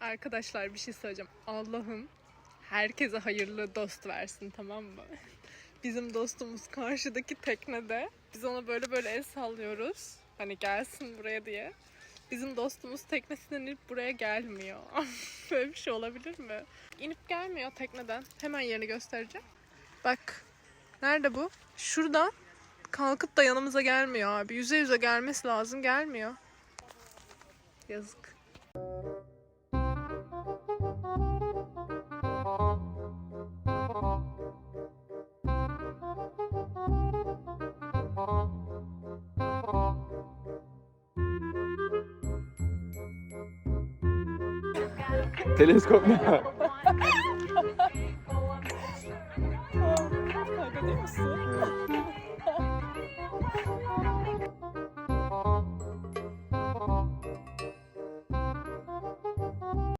Arkadaşlar bir şey söyleyeceğim. Allah'ım herkese hayırlı dost versin tamam mı? Bizim dostumuz karşıdaki teknede. Biz ona böyle böyle el sallıyoruz. Hani gelsin buraya diye. Bizim dostumuz teknesinden inip buraya gelmiyor. böyle bir şey olabilir mi? İnip gelmiyor tekneden. Hemen yerini göstereceğim. Bak. Nerede bu? Şuradan kalkıp da yanımıza gelmiyor abi. Yüze yüze gelmesi lazım. Gelmiyor. Yazık. Teleskop ne? Kanka?